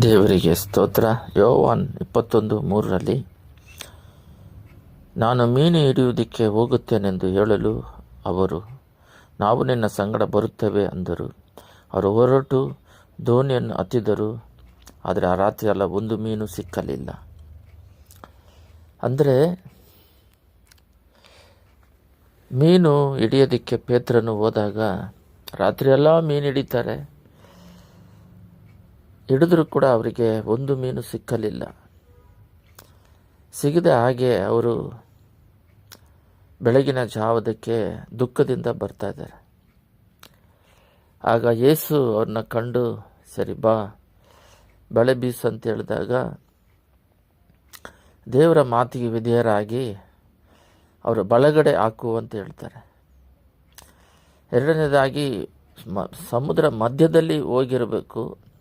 ದೇವರಿಗೆ ಸ್ತೋತ್ರ. ಯೋವಾನ್ ಇಪ್ಪತ್ತೊಂದು ಮೂರರಲ್ಲಿ, ನಾನು ಮೀನು ಹಿಡಿಯುವುದಕ್ಕೆ ಹೋಗುತ್ತೇನೆಂದು ಹೇಳಲು ಅವರು, ನಾವು ನಿನ್ನ ಸಂಗಡ ಬರುತ್ತೇವೆ ಅಂದರು. ಅವರು ಹೊರಟು ದೋಣಿಯನ್ನು ಹತ್ತಿದರು. ಆದರೆ ಆ ರಾತ್ರಿ ಎಲ್ಲ ಒಂದು ಮೀನು ಸಿಕ್ಕಲಿಲ್ಲ. ಅಂದರೆ, ಮೀನು ಹಿಡಿಯೋದಕ್ಕೆ ಪೇತ್ರನು ಹೋದಾಗ ರಾತ್ರಿಯೆಲ್ಲ ಮೀನು ಹಿಡಿತಾರೆ. ಹಿಡಿದ್ರೂ ಕೂಡ ಅವರಿಗೆ ಒಂದು ಮೀನು ಸಿಕ್ಕಲಿಲ್ಲ. ಸಿಗದೆ ಹಾಗೆ ಅವರು ಬೆಳಗಿನ ಜಾವದಕ್ಕೆ ದುಃಖದಿಂದ ಬರ್ತಾ ಇದ್ದಾರೆ. ಆಗ ಯೇಸು ಅವ್ರನ್ನ ಕಂಡು, ಸರಿ ಬಾ, ಬಳೆ ಬೀಸು ಅಂತ ಹೇಳಿದಾಗ ದೇವರ ಮಾತಿಗೆ ವಿಧೇಯರಾಗಿ ಅವರು ಬಳಗಡೆ ಹಾಕು ಅಂತ ಹೇಳ್ತಾರೆ. ಎರಡನೇದಾಗಿ ಸಮುದ್ರ ಮಧ್ಯದಲ್ಲಿ ಹೋಗಿರಬೇಕು.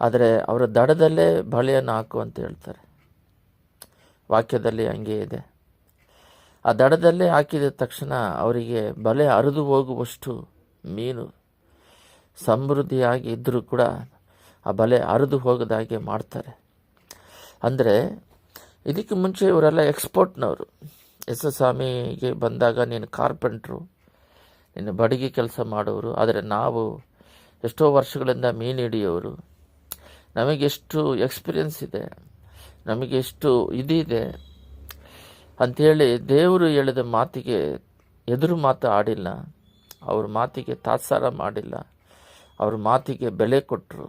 ಆದರೆ ಅವರ ದಡದಲ್ಲೇ ಬಳೆಯನ್ನು ಹಾಕು ಅಂತ ಹೇಳ್ತಾರೆ. ವಾಕ್ಯದಲ್ಲಿ ಹಂಗೆ ಇದೆ. ಆ ದಡದಲ್ಲೇ ಹಾಕಿದ ತಕ್ಷಣ ಅವರಿಗೆ ಬಲೆ ಹರಿದು ಹೋಗುವಷ್ಟು ಮೀನು ಸಮೃದ್ಧಿಯಾಗಿ ಇದ್ದರೂ ಕೂಡ ಆ ಬಲೆ ಹರಿದು ಹೋಗದ ಹಾಗೆ ಮಾಡ್ತಾರೆ. ಅಂದರೆ ಇದಕ್ಕೆ ಮುಂಚೆ ಇವರೆಲ್ಲ ಎಕ್ಸ್ಪೋರ್ಟ್ನವರು. ಎಸ್ ಎಸ್ ಸ್ವಾಮಿಗೆ ಬಂದಾಗ ನೀನು ಕಾರ್ಪೆಂಟ್ರು, ನೀನು ಬಡಗಿ ಕೆಲಸ ಮಾಡೋರು, ಆದರೆ ನಾವು ಎಷ್ಟೋ ವರ್ಷಗಳಿಂದ ಮೀನು ಹಿಡಿಯೋರು ನಮಗೆಷ್ಟು ಎಕ್ಸ್ಪೀರಿಯನ್ಸ್ ಇದೆ, ನಮಗೆಷ್ಟು ಇದಿದೆ ಅಂಥೇಳಿ ದೇವರು ಹೇಳಿದ ಮಾತಿಗೆ ಎದುರು ಮಾತು ಆಡಿಲ್ಲ, ಅವ್ರ ಮಾತಿಗೆ ತಾತ್ಸಾರ ಮಾಡಿಲ್ಲ, ಅವ್ರ ಮಾತಿಗೆ ಬೆಲೆ ಕೊಟ್ಟರು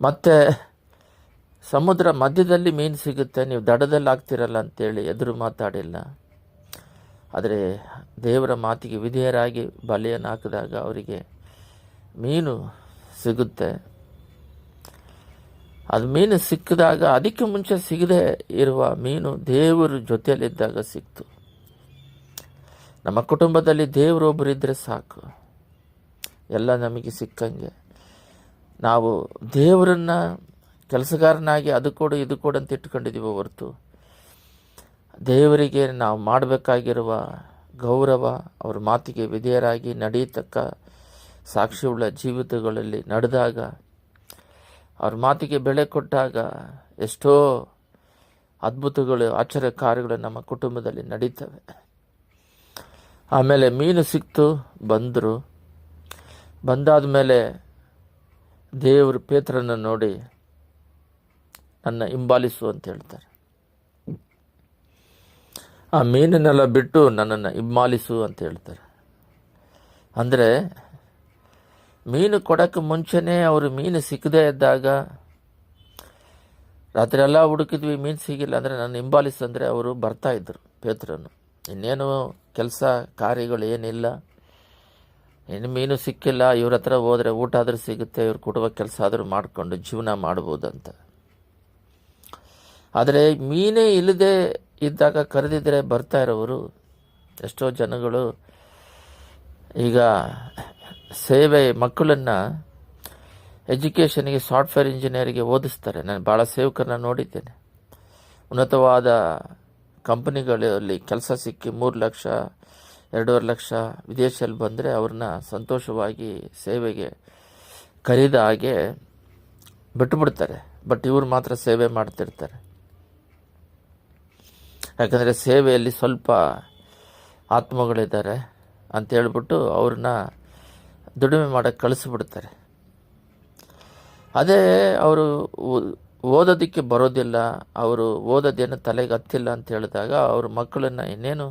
ಮತ್ತು ಸಮುದ್ರ ಮಧ್ಯದಲ್ಲಿ ಮೀನು ಸಿಗುತ್ತೆ, ನೀವು ದಡದಲ್ಲಿ ಆಗ್ತಿರಲ್ಲ ಅಂತೇಳಿ ಎದುರು ಮಾತಾಡಿಲ್ಲ. ಆದರೆ ದೇವರ ಮಾತಿಗೆ ವಿಧೇಯರಾಗಿ ಬಲೆಯನ್ನು ಹಾಕಿದಾಗ ಅವರಿಗೆ ಮೀನು ಸಿಗುತ್ತೆ. ಅದು ಮೀನು ಸಿಕ್ಕಿದಾಗ ಅದಕ್ಕೆ ಮುಂಚೆ ಸಿಗದೆ ಇರುವ ಮೀನು ದೇವರ ಜೊತೆಯಲ್ಲಿದ್ದಾಗ ಸಿಕ್ತು. ನಮ್ಮ ಕುಟುಂಬದಲ್ಲಿ ದೇವರೊಬ್ಬರಿದ್ದರೆ ಸಾಕು. ಎಲ್ಲ ನಮಗೆ ಸಿಕ್ಕಂಗೆ. ನಾವು ದೇವರನ್ನು ಕೆಲಸಗಾರನಾಗಿ ಅದು ಕೊಡು, ಇದು ಕೊಡು ಅಂತ ಇಟ್ಕೊಂಡಿದ್ದೀವಿ ಹೊರತು. ದೇವರಿಗೆ ನಾವು ಮಾಡಬೇಕಾಗಿರುವ ಗೌರವ, ಅವ್ರ ಮಾತಿಗೆ ವಿಧೇಯರಾಗಿ ನಡೆಯತಕ್ಕ ಸಾಕ್ಷಿಯುಳ್ಳ ಜೀವಿತಗಳಲ್ಲಿ ನಡೆದಾಗ, ಅವ್ರ ಮಾತಿಗೆ ಬೆಳೆ ಕೊಟ್ಟಾಗ ಎಷ್ಟೋ ಅದ್ಭುತಗಳು ಆಶ್ಚರ್ಯ ಕಾರ್ಯಗಳು ನಮ್ಮ ಕುಟುಂಬದಲ್ಲಿ ನಡೀತವೆ. ಆಮೇಲೆ ಮೀನು ಸಿಕ್ತು, ಬಂದರು. ಬಂದಾದ ಮೇಲೆ ದೇವರು ಪೇತ್ರನ್ನು ನೋಡಿ ನನ್ನ ಹಿಂಬಾಲಿಸು ಅಂತ ಹೇಳ್ತಾರೆ. ಆ ಮೀನನ್ನೆಲ್ಲ ಬಿಟ್ಟು ನನ್ನನ್ನು ಹಿಂಬಾಲಿಸು ಅಂತ ಹೇಳ್ತಾರೆ. ಅಂದರೆ ಮೀನು ಕೊಡೋಕ್ಕೆ ಮುಂಚೆನೇ ಅವರು ಮೀನು ಸಿಕ್ಕದೇ ಇದ್ದಾಗ ರಾತ್ರಿ ಎಲ್ಲ ಹುಡುಕಿದ್ವಿ, ಮೀನು ಸಿಗಿಲ್ಲ ಅಂದರೆ ನಾನು ಹಿಂಬಾಲಿಸಂದರೆ ಅವರು ಬರ್ತಾಯಿದ್ರು ಪೇತ್ರನು ಇನ್ನೇನು ಕೆಲಸ, ಕಾರ್ಯಗಳು ಏನಿಲ್ಲ. ಇನ್ನು ಮೀನು ಸಿಕ್ಕಿಲ್ಲ, ಇವ್ರ ಹತ್ರ ಹೋದರೆ ಊಟ ಆದರೂ ಸಿಗುತ್ತೆ, ಇವ್ರ ಕುಟುಂಬ ಕೆಲಸ ಆದರೂ ಮಾಡಿಕೊಂಡು ಜೀವನ ಮಾಡ್ಬೋದಂತ. ಆದರೆ ಮೀನೇ ಇಲ್ಲದೆ ಇದ್ದಾಗ ಕರೆದಿದ್ದರೆ ಬರ್ತಾ ಇರೋವರು ಎಷ್ಟೋ ಜನಗಳು ಈಗ ಸೇವೆ ಮಕ್ಕಳನ್ನು ಎಜುಕೇಷನ್ಗೆ ಸಾಫ್ಟ್ವೇರ್ ಇಂಜಿನಿಯರಿಗೆ ಓದಿಸ್ತಾರೆ. ನಾನು ಭಾಳ ಸೇವಕರನ್ನ ನೋಡಿದ್ದೇನೆ. ಉನ್ನತವಾದ ಕಂಪನಿಗಳಲ್ಲಿ ಕೆಲಸ ಸಿಕ್ಕಿ ಮೂರು ಲಕ್ಷ, ಎರಡೂವರೆ ಲಕ್ಷ ವಿದೇಶದಲ್ಲಿ ಬಂದರೆ ಅವ್ರನ್ನ ಸಂತೋಷವಾಗಿ ಸೇವೆಗೆ ಕರೀದ ಹಾಗೆ ಬಿಟ್ಟುಬಿಡ್ತಾರೆ ಬಟ್ ಇವರು ಮಾತ್ರ ಸೇವೆ ಮಾಡ್ತಿರ್ತಾರೆ. ಯಾಕಂದರೆ ಸೇವೆಯಲ್ಲಿ ಸ್ವಲ್ಪ ಆತ್ಮಗಳಿದ್ದಾರೆ ಅಂತ ಹೇಳ್ಬಿಟ್ಟು ಅವ್ರನ್ನ ದುಡಿಮೆ ಮಾಡೋಕ್ಕೆ ಕಳಿಸ್ಬಿಡ್ತಾರೆ. ಅದೇ ಅವರು ಓದೋದಕ್ಕೆ ಬರೋದಿಲ್ಲ, ಅವರು ಓದೋದೇನು ತಲೆಗೆ ಹತ್ತಿಲ್ಲ ಅಂತ ಹೇಳಿದಾಗ ಅವ್ರ ಮಕ್ಕಳನ್ನು ಇನ್ನೇನು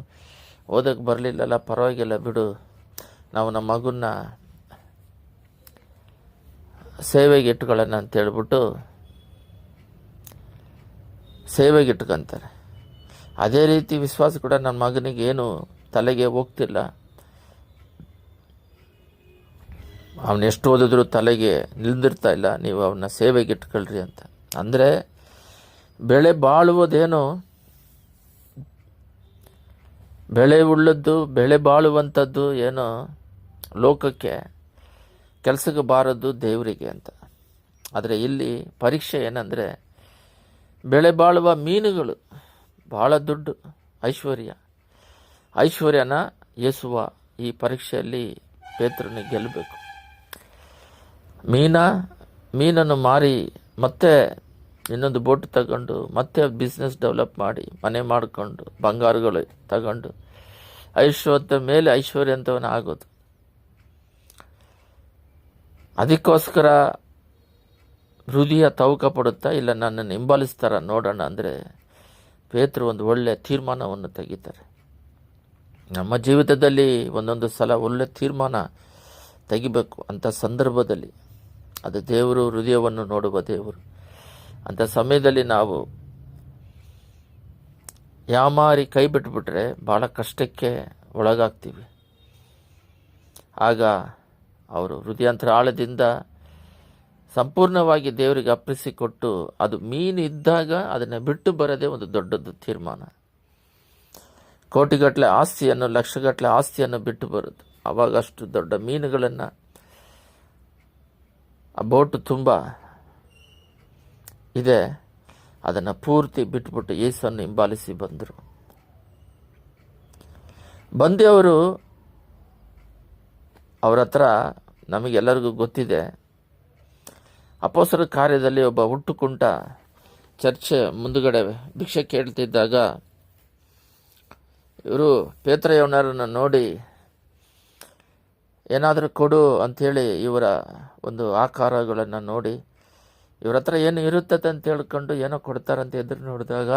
ಓದೋಕ್ಕೆ ಬರಲಿಲ್ಲಲ್ಲ, ಪರವಾಗಿಲ್ಲ ಬಿಡು. ನಾವು ನಮ್ಮ ಮಗುನ ಸೇವೆಗೆ ಇಟ್ಕೊಳ್ಳೋಣ ಅಂತ ಹೇಳ್ಬಿಟ್ಟು ಸೇವೆಗೆ ಇಟ್ಕೊತಾರೆ. ಅದೇ ರೀತಿ ವಿಶ್ವಾಸ ಕೂಡ ನನ್ನ ಮಗನಿಗೆ ಏನು ತಲೆಗೆ ಹೋಗ್ತಿಲ್ಲ. ಅವನು ಎಷ್ಟು ಓದಿದ್ರು ತಲೆಗೆ ನಿಲ್ದಿರ್ತಾ ಇಲ್ಲ, ನೀವು ಅವನ್ನ ಸೇವೆಗೆ ಇಟ್ಕೊಳ್ರಿ ಅಂತ. ಅಂದರೆ ಬೆಳೆ ಬಾಳುವುದೇನು? ಬೆಳೆ ಉಳ್ಳದ್ದು, ಬೆಳೆ ಬಾಳುವಂಥದ್ದು ಏನೋ? ಲೋಕಕ್ಕೆ ಕೆಲಸಕ್ಕೆ ಬಾರದ್ದು ದೇವರಿಗೆ ಅಂತ. ಆದರೆ ಇಲ್ಲಿ ಪರೀಕ್ಷೆ ಏನಂದರೆ ಬೆಳೆ ಬಾಳುವ ಮೀನುಗಳು ಭಾಳ ದುಡ್ಡು ಐಶ್ವರ್ಯ. ಐಶ್ವರ್ಯನ ಏಸುವ ಈ ಪರೀಕ್ಷೆಯಲ್ಲಿ ಪೇತ್ರನಿಗೆ ಗೆಲ್ಲಬೇಕು. ಮೀನ, ಮೀನನ್ನು ಮಾರಿ ಮತ್ತೆ ಇನ್ನೊಂದು ಬೋಟ್ ತಗೊಂಡು ಮತ್ತೆ ಬಿಸ್ನೆಸ್ ಡೆವಲಪ್ ಮಾಡಿ, ಮನೆ ಮಾಡಿಕೊಂಡು, ಬಂಗಾರಗಳು ತಗೊಂಡು, ಐಶ್ವರ್ಯದ ಮೇಲೆ ಐಶ್ವರ್ಯ ಅಂತವನ ಆಗೋದು. ಅದಕ್ಕೋಸ್ಕರ ಹೃದಯ ತವಕ ಪಡುತ್ತಾ, ಇಲ್ಲ ನನ್ನನ್ನು ಹಿಂಬಾಲಿಸ್ತಾರ ನೋಡೋಣ ಅಂದರೆ ಪೇತ್ರ ಒಂದು ಒಳ್ಳೆಯ ತೀರ್ಮಾನವನ್ನು ತೆಗಿತಾರೆ. ನಮ್ಮ ಜೀವಿತದಲ್ಲಿ ಒಂದೊಂದು ಸಲ ಒಳ್ಳೆ ತೀರ್ಮಾನ ತೆಗಿಬೇಕು ಅಂಥ ಸಂದರ್ಭದಲ್ಲಿ. ಅದು ದೇವರು ಹೃದಯವನ್ನು ನೋಡುವ ದೇವರು. ಅಂಥ ಸಮಯದಲ್ಲಿ ನಾವು ಯಾಮಾರಿ ಕೈ ಬಿಟ್ಬಿಟ್ರೆ ಭಾಳ ಕಷ್ಟಕ್ಕೆ ಒಳಗಾಗ್ತೀವಿ. ಆಗ ಅವರು ಹೃದಯಾಂತರ ಆಳದಿಂದ ಸಂಪೂರ್ಣವಾಗಿ ದೇವರಿಗೆ ಅಪ್ಪಿಸಿಕೊಟ್ಟು ಅದು ಮೀನು ಇದ್ದಾಗ ಅದನ್ನು ಬಿಟ್ಟು ಬರೋದೇ ಒಂದು ದೊಡ್ಡದು ತೀರ್ಮಾನ. ಕೋಟಿಗಟ್ಟಲೆ ಆಸ್ತಿಯನ್ನು, ಲಕ್ಷಗಟ್ಟಲೆ ಆಸ್ತಿಯನ್ನು ಬಿಟ್ಟು ಬರೋದು ಅವಾಗ ಅಷ್ಟು ದೊಡ್ಡ ಮೀನುಗಳನ್ನು ಆ ಬೋಟ್ ತುಂಬ ಇದೆ. ಅದನ್ನು ಪೂರ್ತಿ ಬಿಟ್ಬಿಟ್ಟು ಯೇಸನ್ನು ಹಿಂಬಾಲಿಸಿ ಬಂದರು. ಬಂದು ಅವರು ಅವರ ಹತ್ರ ನಮಗೆಲ್ಲರಿಗೂ ಗೊತ್ತಿದೆ. ಅಪೋಸರ ಕಾರ್ಯದಲ್ಲಿ ಒಬ್ಬ ಹುಟ್ಟುಕುಂಟ ಚರ್ಚೆ ಮುಂದುಗಡೆ ಭಿಕ್ಷೆ ಕೇಳ್ತಿದ್ದಾಗ ಇವರು ಪೇತ್ರಯವನರನ್ನು ನೋಡಿ ಏನಾದರೂ ಕೊಡು ಅಂಥೇಳಿ ಇವರ ಒಂದು ಆಕಾರಗಳನ್ನು ನೋಡಿ ಇವ್ರ ಹತ್ರ ಏನು ಇರುತ್ತದೆ ಅಂತ ಹೇಳ್ಕೊಂಡು ಏನೋ ಕೊಡ್ತಾರಂತ ಎದುರು ನೋಡಿದಾಗ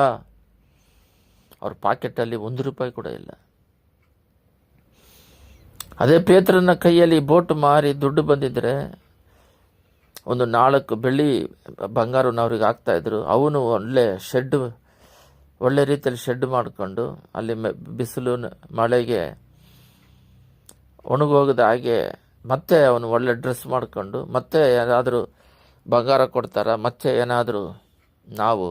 ಅವ್ರ ಪಾಕೆಟಲ್ಲಿ ಒಂದು ರೂಪಾಯಿ ಕೂಡ ಇಲ್ಲ. ಅದೇ ಪೇತ್ರನ ಕೈಯಲ್ಲಿ ಬೋಟ್ ಮಾರಿ ದುಡ್ಡು ಬಂದಿದ್ರೆ ಒಂದು ನಾಲ್ಕು ಬೆಳ್ಳಿ ಬಂಗಾರವನ್ನು ಅವ್ರಿಗೆ ಹಾಕ್ತಾಯಿದ್ರು ಅವನು ಒಳ್ಳೆ ಶೆಡ್, ಒಳ್ಳೆ ರೀತಿಯಲ್ಲಿ ಶೆಡ್ ಮಾಡಿಕೊಂಡು ಅಲ್ಲಿ ಬಿಸಿಲು, ಮಳೆಗೆ ಒಣಗೋಗದ ಹಾಗೆ ಮತ್ತೆ ಅವನು ಒಳ್ಳೆ ಡ್ರೆಸ್ ಮಾಡಿಕೊಂಡು ಮತ್ತೆ ಏನಾದರೂ ಬಂಗಾರ ಕೊಡ್ತಾರ, ಮತ್ತೆ ಏನಾದರೂ ನಾವು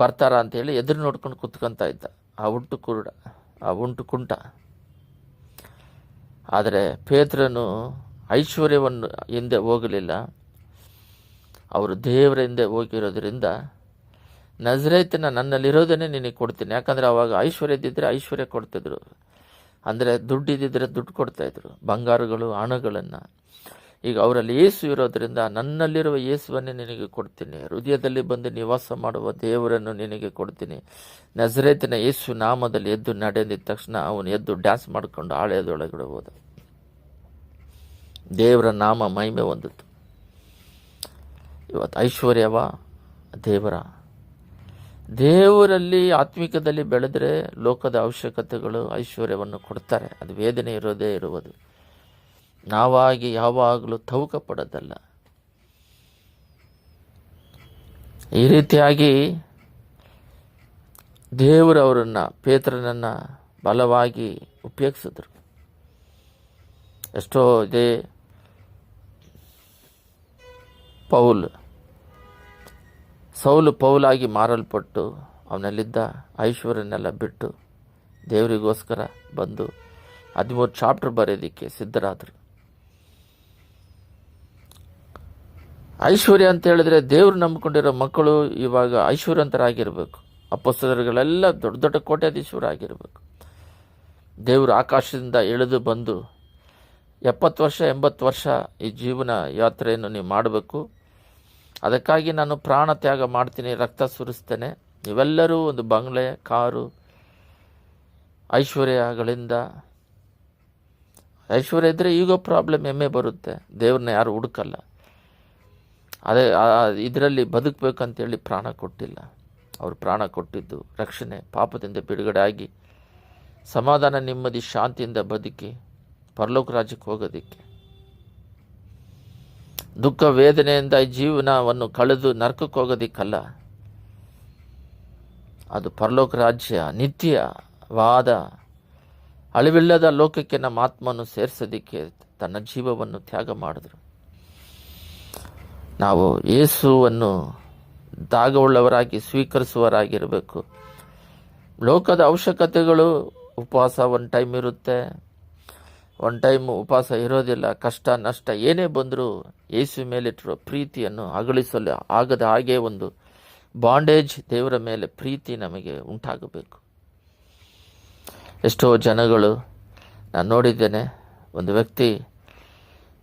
ಬರ್ತಾರ ಅಂತೇಳಿ ಎದುರು ನೋಡ್ಕೊಂಡು ಕುತ್ಕೊಂತ ಇದ್ದ. ಆ ಉಂಟು ಕುರುಡ, ಆ ಉಂಟು ಕುಂಟ. ಆದರೆ ಪೇತ್ರನು ಐಶ್ವರ್ಯವನ್ನು ಹಿಂದೆ ಹೋಗಲಿಲ್ಲ. ಅವರು ದೇವರ ಹಿಂದೆ ಹೋಗಿರೋದ್ರಿಂದ ನಜರೇತಿನ ನನ್ನಲ್ಲಿರೋದನ್ನೇ ನಿನಗೆ ಕೊಡ್ತೀನಿ. ಯಾಕಂದರೆ ಅವಾಗ ಐಶ್ವರ್ಯದಿದ್ದರೆ ಐಶ್ವರ್ಯ ಕೊಡ್ತಿದ್ರು. ಅಂದರೆ ದುಡ್ಡು ಇದ್ದಿದ್ರೆ ದುಡ್ಡು ಕೊಡ್ತಾಯಿದ್ರು ಬಂಗಾರಗಳು, ಹಣಗಳನ್ನು. ಈಗ ಅವರಲ್ಲಿ ಏಸು ಇರೋದರಿಂದ ನನ್ನಲ್ಲಿರುವ ಯೇಸುವನ್ನೇ ನಿನಗೆ ಕೊಡ್ತೀನಿ, ಹೃದಯದಲ್ಲಿ ಬಂದು ನಿವಾಸ ಮಾಡುವ ದೇವರನ್ನು ನಿನಗೆ ಕೊಡ್ತೀನಿ. ನಜರೇತಿನ ಯೇಸು ನಾಮದಲ್ಲಿ ಎದ್ದು ನಡೆದಿದ ತಕ್ಷಣ ಅವನು ಎದ್ದು ಡ್ಯಾನ್ಸ್ ಮಾಡಿಕೊಂಡು ಆಳೆಯದೊಳಗಡೆ ಹೋದ. ದೇವರ ನಾಮ ಮಹಿಮೆ ಹೊಂದಿತು ಇವತ್ತು ಐಶ್ವರ್ಯವ ದೇವರ ದೇವರಲ್ಲಿ ಆತ್ಮಿಕದಲ್ಲಿ ಬೆಳೆದರೆ ಲೋಕದ ಅವಶ್ಯಕತೆಗಳು ಐಶ್ವರ್ಯವನ್ನು ಕೊಡ್ತಾರೆ. ಅದು ವೇದನೆ ಇರೋದೇ ಇರುವುದು. ನಾವಾಗಿ ಯಾವಾಗಲೂ ತವಕ ಪಡೋದಲ್ಲ ಈ ರೀತಿಯಾಗಿ ದೇವರವರನ್ನು ಪೇತ್ರನನ್ನು ಬಲವಾಗಿ ಉಪಯೋಗಿಸಿದ್ರು. ಎಷ್ಟೋ ಇದೆ. ಪೌಲ್ ಸೌಲು ಪೌಲಾಗಿ ಮಾರಲ್ಪಟ್ಟು ಅವನಲ್ಲಿದ್ದ ಐಶ್ವರ್ಯನೆಲ್ಲ ಬಿಟ್ಟು ದೇವರಿಗೋಸ್ಕರ ಬಂದು ಹದಿಮೂರು ಚಾಪ್ಟರ್ ಬರೆಯೋದಕ್ಕೆ ಸಿದ್ಧರಾದರು. ಐಶ್ವರ್ಯ ಅಂತ ಹೇಳಿದ್ರೆ ದೇವರು ನಂಬಿಕೊಂಡಿರೋ ಮಕ್ಕಳು ಇವಾಗ ಐಶ್ವರ್ಯಂತರಾಗಿರ್ಬೇಕು ಅಪ್ಪಸ್ತರುಗಳೆಲ್ಲ ದೊಡ್ಡ ದೊಡ್ಡ ಕೋಟ್ಯಾಧೀಶ್ವರಾಗಿರ್ಬೇಕು ದೇವರು ಆಕಾಶದಿಂದ ಇಳಿದು ಬಂದು ಎಪ್ಪತ್ತು ವರ್ಷ ಎಂಬತ್ತು ವರ್ಷ ಈ ಜೀವನ ಯಾತ್ರೆಯನ್ನು ನೀವು ಮಾಡಬೇಕು. ಅದಕ್ಕಾಗಿ ನಾನು ಪ್ರಾಣ ತ್ಯಾಗ ಮಾಡ್ತೀನಿ, ರಕ್ತ ಸುರಿಸ್ತೇನೆ. ನೀವೆಲ್ಲರೂ ಒಂದು ಬಂಗ್ಲೆ, ಕಾರು, ಐಶ್ವರ್ಯಗಳಿಂದ. ಐಶ್ವರ್ಯ ಇದ್ದರೆ ಈಗೋ ಪ್ರಾಬ್ಲಮ್ ಎಮ್ಮೆ ಬರುತ್ತೆ, ದೇವ್ರನ್ನ ಯಾರು ಹುಡುಕಲ್ಲ. ಅದೇ ಇದರಲ್ಲಿ ಬದುಕಬೇಕಂತೇಳಿ ಪ್ರಾಣ ಕೊಟ್ಟಿಲ್ಲ. ಅವರು ಪ್ರಾಣ ಕೊಟ್ಟಿದ್ದು ರಕ್ಷಣೆ, ಪಾಪದಿಂದ ಬಿಡುಗಡೆ ಆಗಿ, ಸಮಾಧಾನ, ನೆಮ್ಮದಿ, ಶಾಂತಿಯಿಂದ ಬದುಕಿ, ಪರಲೋಕ ರಾಜ್ಯಕ್ಕೆ ಹೋಗೋದಕ್ಕೆ. ದುಃಖ ವೇದನೆಯಿಂದ ಜೀವನವನ್ನು ಕಳೆದು ನರಕಕ್ಕೆ ಹೋಗೋದಿಕ್ಕಲ್ಲ. ಅದು ಪರಲೋಕ ರಾಜ್ಯ ನಿತ್ಯವಾದ ಅಳಿವಿಲ್ಲದ ಲೋಕಕ್ಕೆ ನಮ್ಮ ಆತ್ಮವನ್ನು ಸೇರಿಸೋದಿಕ್ಕೆ ತನ್ನ ಜೀವವನ್ನು ತ್ಯಾಗ ಮಾಡಿದ್ರು. ನಾವು ಯೇಸುವನ್ನು ದಾಗವುಳ್ಳವರಾಗಿ ಸ್ವೀಕರಿಸುವರಾಗಿರಬೇಕು ಲೋಕದ ಅವಶ್ಯಕತೆಗಳು, ಉಪವಾಸ ಒಂದು ಟೈಮ್ ಇರುತ್ತೆ. ಒನ್ ಟೈಮ್ ಉಪವಾಸ ಇರೋದಿಲ್ಲ, ಕಷ್ಟ, ನಷ್ಟ ಏನೇ ಬಂದರೂ ಯೇಸು ಮೇಲಿಟ್ಟಿರೋ ಪ್ರೀತಿಯನ್ನು ಅಗಳಿಸಲು ಆಗದ ಹಾಗೆ ಒಂದು ಬಾಂಡೇಜ್ ದೇವರ ಮೇಲೆ ಪ್ರೀತಿ ನಮಗೆ ಉಂಟಾಗಬೇಕು. ಎಷ್ಟೋ ಜನಗಳು ನಾನು ನೋಡಿದ್ದೇನೆ, ಒಂದು ವ್ಯಕ್ತಿ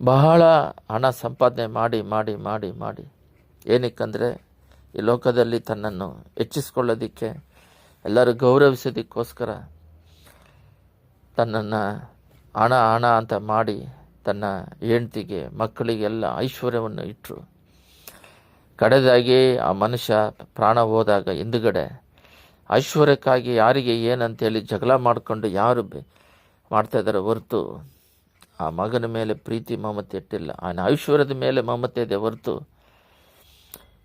ಬಹಳ ಹಣ ಸಂಪಾದನೆ ಮಾಡಿ ಮಾಡಿ ಮಾಡಿ ಮಾಡಿ. ಏನಕ್ಕಂದರೆ, ಈ ಲೋಕದಲ್ಲಿ ತನ್ನನ್ನು ಹೆಚ್ಚಿಸ್ಕೊಳ್ಳೋದಕ್ಕೆ, ಎಲ್ಲರೂ ಗೌರವಿಸೋದಕ್ಕೋಸ್ಕರ ತನ್ನನ್ನು ಹಣ ಹಣ ಅಂತ ಮಾಡಿ ತನ್ನ ಹೆಂಡತಿಗೆ, ಮಕ್ಕಳಿಗೆಲ್ಲ ಐಶ್ವರ್ಯವನ್ನು ಇಟ್ಟರು ಕಡೆದಾಗಿ ಆ ಮನುಷ್ಯ ಪ್ರಾಣ ಹೋದಾಗ ಹಿಂದುಗಡೆ, ಐಶ್ವರ್ಯಕ್ಕಾಗಿ ಯಾರಿಗೆ ಏನಂತೇಳಿ ಜಗಳ ಮಾಡಿಕೊಂಡು ಯಾರು ಬೆ- ಮಾಡ್ತಾ ಇದ್ದಾರೆ ಹೊರತು ಆ ಮಗನ ಮೇಲೆ ಪ್ರೀತಿ ಮಮತೆ ಇಟ್ಟಿಲ್ಲ. ಅವನ ಐಶ್ವರ್ಯದ ಮೇಲೆ ಮಮತೆ ಇದೆ ಹೊರತು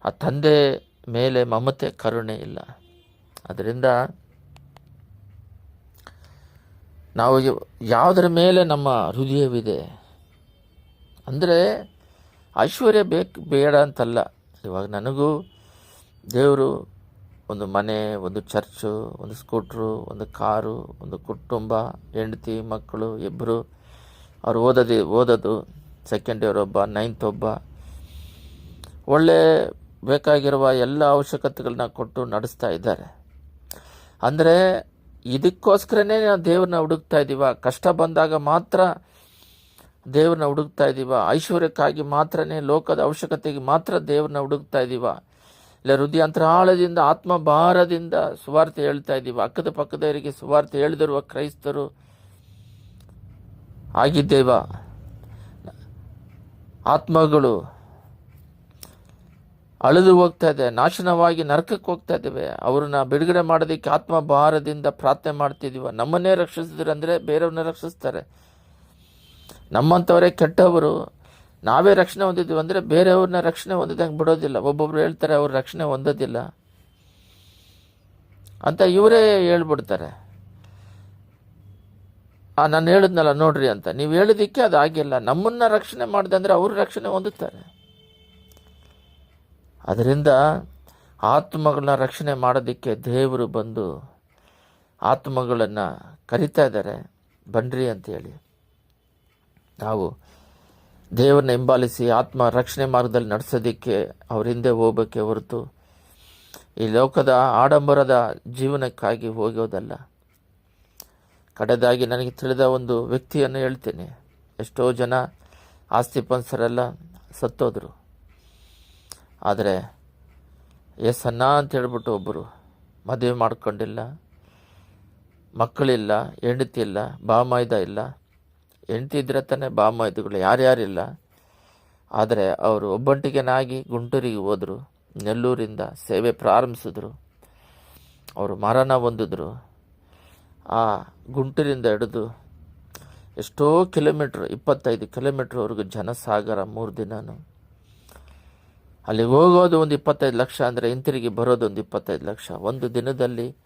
ಆ ತಂದೆ ಮೇಲೆ ಮಮತೆ, ಕರುಣೆ ಇಲ್ಲ. ಅದರಿಂದ ನಾವು ಯಾವುದರ ಮೇಲೆ ನಮ್ಮ ಹೃದಯವಿದೆ? ಅಂದರೆ ಐಶ್ವರ್ಯ ಬೇಕು, ಬೇಡ ಅಂತಲ್ಲ. ಇವಾಗ ನನಗೂ ದೇವರು ಒಂದು ಮನೆ, ಒಂದು ಚರ್ಚು, ಒಂದು ಸ್ಕೂಟ್ರು, ಒಂದು ಕಾರು, ಒಂದು ಕುಟುಂಬ, ಹೆಂಡತಿ, ಮಕ್ಕಳು ಇಬ್ಬರು ಅವ್ರು ಓದೋದು ಓದೋದು ಸೆಕೆಂಡ್ ಇಯರ್ ಒಬ್ಬ ನೈನ್ತ್ ಒಬ್ಬ. ಒಳ್ಳೆ ಬೇಕಾಗಿರುವ ಎಲ್ಲ ಅವಶ್ಯಕತೆಗಳನ್ನ ಕೊಟ್ಟು ನಡೆಸ್ತಾ ಇದ್ದಾರೆ. ಅಂದರೆ ಇದಕ್ಕೋಸ್ಕರನೇ ನಾವು ದೇವ್ರನ್ನ ಹುಡುಕ್ತಾ ಇದ್ದೀವ ಕಷ್ಟ ಬಂದಾಗ ಮಾತ್ರ ದೇವ್ರನ್ನ ಹುಡುಕ್ತಾ ಇದ್ದೀವ ಐಶ್ವರ್ಯಕ್ಕಾಗಿ ಮಾತ್ರನೇ, ಲೋಕದ ಅವಶ್ಯಕತೆಗೆ ಮಾತ್ರ ದೇವ್ರನ್ನ ಹುಡುಕ್ತಾ ಇದ್ದೀವ ಇಲ್ಲ, ಹೃದಯಾಂತರಾಳದಿಂದ ಆತ್ಮ ಭಾರದಿಂದ ಸುವಾರ್ತೆ ಹೇಳ್ತಾ ಇದ್ದೀವ ಅಕ್ಕದ ಪಕ್ಕದವರಿಗೆ ಸುವಾರ್ತೆ ಹೇಳಿದಿರುವ ಕ್ರೈಸ್ತರು ಆಗಿದ್ದೇವ. ಆತ್ಮಗಳು ಅಳಿದು ಹೋಗ್ತಾ ಇದೆ, ನಾಶನವಾಗಿ ನರಕಕ್ಕೆ ಹೋಗ್ತಾ ಇದ್ದೇವೆ. ಅವ್ರನ್ನ ಬಿಡುಗಡೆ ಮಾಡೋದಕ್ಕೆ ಆತ್ಮ ಭಾರದಿಂದ ಪ್ರಾರ್ಥನೆ ಮಾಡ್ತಿದೀವ ನಮ್ಮನ್ನೇ ರಕ್ಷಿಸಿದ್ರೆ ಅಂದರೆ ಬೇರೆಯವ್ರನ್ನ ರಕ್ಷಿಸ್ತಾರೆ. ನಮ್ಮಂಥವರೇ ಕೆಟ್ಟವರು. ನಾವೇ ರಕ್ಷಣೆ ಹೊಂದಿದ್ದೀವಿ ಅಂದರೆ ಬೇರೆಯವ್ರನ್ನ ರಕ್ಷಣೆ ಹೊಂದಿದಂಗೆ ಬಿಡೋದಿಲ್ಲ. ಒಬ್ಬೊಬ್ರು ಹೇಳ್ತಾರೆ, ಅವ್ರು ರಕ್ಷಣೆ ಹೊಂದೋದಿಲ್ಲ. ಅಂತ ಇವರೇ ಹೇಳ್ಬಿಡ್ತಾರೆ. ಆ, ನಾನು ಹೇಳಿದ್ನಲ್ಲ ನೋಡ್ರಿ ಅಂತ. ನೀವು ಹೇಳಿದ್ದಕ್ಕೆ ಅದು ಆಗಿಲ್ಲ. ನಮ್ಮನ್ನ ರಕ್ಷಣೆ ಅಂದರೆ ಅವರು ರಕ್ಷಣೆ ಹೊಂದುತ್ತಾರೆ. ಅದರಿಂದ ಆತ್ಮಗಳನ್ನ ರಕ್ಷಣೆ ಮಾಡೋದಕ್ಕೆ ದೇವರು ಬಂದು ಆತ್ಮಗಳನ್ನು ಕರಿತಾ ಇದ್ದಾರೆ. ಬನ್ರಿ ಅಂತೇಳಿ ನಾವು ದೇವರನ್ನ ಹಿಂಬಾಲಿಸಿ ಆತ್ಮ ರಕ್ಷಣೆ ಮಾರ್ಗದಲ್ಲಿ ನಡೆಸೋದಕ್ಕೆ ಅವ್ರ ಹಿಂದೆ ಹೋಗಬೇಕೆ ಹೊರತು ಈ ಲೋಕದ ಆಡಂಬರದ ಜೀವನಕ್ಕಾಗಿ ಹೋಗೋದಲ್ಲ. ಕಡೆದಾಗಿ ನನಗೆ ತಿಳಿದ ಒಂದು ವ್ಯಕ್ತಿಯನ್ನು ಹೇಳ್ತೇನೆ. ಎಷ್ಟೋ ಜನ ಆಸ್ತಿ ಪನ್ಸರೆಲ್ಲ ಸತ್ತೋದ್ರು. ಆದರೆ ಎಸ್ ಅನ್ನ ಅಂತ ಹೇಳ್ಬಿಟ್ಟು ಒಬ್ಬರು ಮದುವೆ ಮಾಡ್ಕೊಂಡಿಲ್ಲ. ಮಕ್ಕಳಿಲ್ಲ ಹೆಂಡತಿ ಇಲ್ಲ ಬಾಮಾಯ್ದ ಇಲ್ಲ. ಹೆಂಡತಿ ಇದ್ರೆ ತಾನೇ ಬಾಮಾಯ್ದಗಳು, ಯಾರ್ಯಾರಿಲ್ಲ. ಆದರೆ ಅವರು ಒಬ್ಬಂಟಿಗೆನಾಗಿ ಗುಂಟೂರಿಗೆ ಹೋದರು, ನೆಲ್ಲೂರಿಂದ ಸೇವೆ ಪ್ರಾರಂಭಿಸಿದ್ರು. ಅವರು ಮರಣ ಹೊಂದಿದ್ರು. ಆ ಗುಂಟೂರಿಂದ ಹಿಡಿದು ಎಷ್ಟೋ ಕಿಲೋಮೀಟ್ರ್, ಇಪ್ಪತ್ತೈದು ಕಿಲೋಮೀಟ್ರ್ವರೆಗೂ ಜನಸಾಗರ ಮೂರು ದಿನನೂ. ಅಲ್ಲಿಗೆ ಹೋಗೋದು ಒಂದು ಇಪ್ಪತ್ತೈದು ಲಕ್ಷ, ಅಂದರೆ ಹಿಂತಿರುಗಿ ಬರೋದು ಒಂದು ಇಪ್ಪತ್ತೈದು ಲಕ್ಷ. ಒಂದು ದಿನದಲ್ಲಿ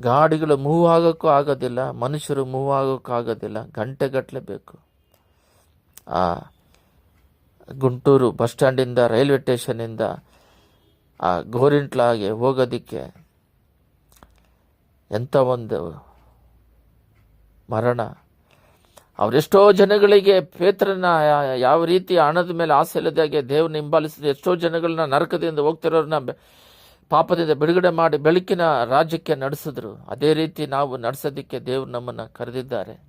ಗಾಡಿಗಳು ಮೂವ್ ಆಗೋಕ್ಕೂ ಆಗೋದಿಲ್ಲ, ಮನುಷ್ಯರು ಮೂವ್ ಆಗೋಕ್ಕೂ ಆಗೋದಿಲ್ಲ, ಗಂಟೆಗಟ್ಟಲೆ ಬೇಕು. ಆ, ಗುಂಟೂರು ಬಸ್ ಸ್ಟ್ಯಾಂಡಿಂದ, ರೈಲ್ವೆ ಸ್ಟೇಷನಿಂದ, ಆ, ಗೋರಿಂಟ್ಲಾಗೆ ಹೋಗೋದಕ್ಕೆ ಎಂಥ ಒಂದು ಮರಣ. ಅವರೆಷ್ಟೋ ಜನಗಳಿಗೆ ಪೇತ್ರನ ಯಾವ ರೀತಿ ಹಣದ ಮೇಲೆ ಆಸೆ ಇಲ್ಲದಾಗೆ ದೇವ್ರನ್ನ ಹಿಂಬಾಲಿಸಿದ ಎಷ್ಟೋ ಜನಗಳನ್ನ ನರಕದಿಂದ ಹೋಗ್ತಿರೋರನ್ನ ಪಾಪದಿಂದ ಬಿಡುಗಡೆ ಮಾಡಿ ಬೆಳಕಿನ ರಾಜ್ಯಕ್ಕೆ ನಡೆಸಿದ್ರು. ಅದೇ ರೀತಿ ನಾವು ನಡೆಸೋದಕ್ಕೆ ದೇವ್ರು ನಮ್ಮನ್ನು ಕರೆದಿದ್ದಾರೆ.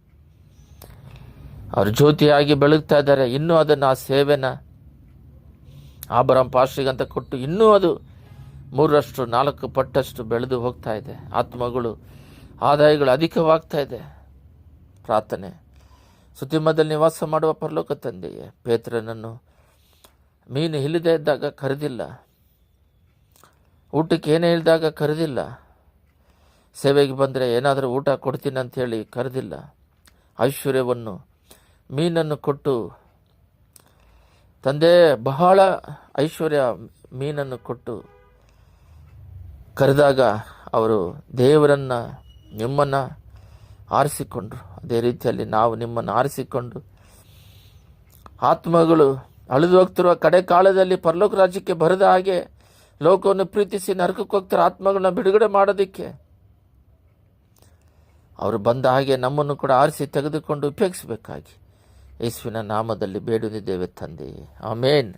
ಅವ್ರ ಜ್ಯೋತಿಯಾಗಿ ಬೆಳಗ್ತಾ ಇದ್ದಾರೆ. ಇನ್ನೂ ಅದನ್ನು ಆ ಸೇವೆನ ಆಭರಂ ಪಾಶ್ರಿಗಂತ ಕೊಟ್ಟು ಇನ್ನೂ ಅದು ಮೂರರಷ್ಟು, ನಾಲ್ಕು ಪಟ್ಟಷ್ಟು ಬೆಳೆದು ಹೋಗ್ತಾ ಇದೆ. ಆತ್ಮಗಳು, ಆದಾಯಗಳು ಅಧಿಕವಾಗ್ತಾ ಇದೆ. ಪ್ರಾರ್ಥನೆ. ಸುತಿಮದಲ್ಲಿ ನಿವಾಸ ಮಾಡುವ ಪರಲೋಕ ತಂದೆಯೇ, ಪೇತ್ರನನ್ನು ಮೀನು ಇಲ್ಲದೆ ಇದ್ದಾಗ ಕರೆದಿಲ್ಲ. ಊಟಕ್ಕೆ ಏನೇ ಇಲ್ಲದಾಗ ಕರೆದಿಲ್ಲ. ಸೇವೆಗೆ ಬಂದರೆ ಏನಾದರೂ ಊಟ ಕೊಡ್ತೀನಿ ಅಂಥೇಳಿ ಕರೆದಿಲ್ಲ. ಐಶ್ವರ್ಯವನ್ನು, ಮೀನನ್ನು ಕೊಟ್ಟು, ತಂದೆ ಬಹಳ ಐಶ್ವರ್ಯ ಮೀನನ್ನು ಕೊಟ್ಟು ಕರೆದಾಗ ಅವರು ದೇವರನ್ನು, ನಿಮ್ಮನ್ನು ಆರಿಸಿಕೊಂಡ್ರು. ಅದೇ ರೀತಿಯಲ್ಲಿ ನಾವು ನಿಮ್ಮನ್ನು ಆರಿಸಿಕೊಂಡು ಆತ್ಮಗಳು ಅಳಿದು ಹೋಗ್ತಿರುವ ಕಡೆ ಕಾಲದಲ್ಲಿ ಪರಲೋಕ ರಾಜ್ಯಕ್ಕೆ ಬರದ ಹಾಗೆ ಲೋಕವನ್ನು ಪ್ರೀತಿಸಿ ನರಕಕ್ಕೆ ಹೋಗ್ತಾರೆ ಆತ್ಮಗಳನ್ನ ಬಿಡುಗಡೆ ಮಾಡೋದಕ್ಕೆ ಅವರು ಬಂದ ಹಾಗೆ ನಮ್ಮನ್ನು ಕೂಡ ಆರಿಸಿ ತೆಗೆದುಕೊಂಡು ಉಪಯೋಗಿಸಬೇಕಾಗಿ. ಯೇಸುವಿನ ನಾಮದಲ್ಲಿ ಬೇಡುತ್ತಿದ್ದೇವೆ ತಂದೆಯೇ ಆಮೇನ್.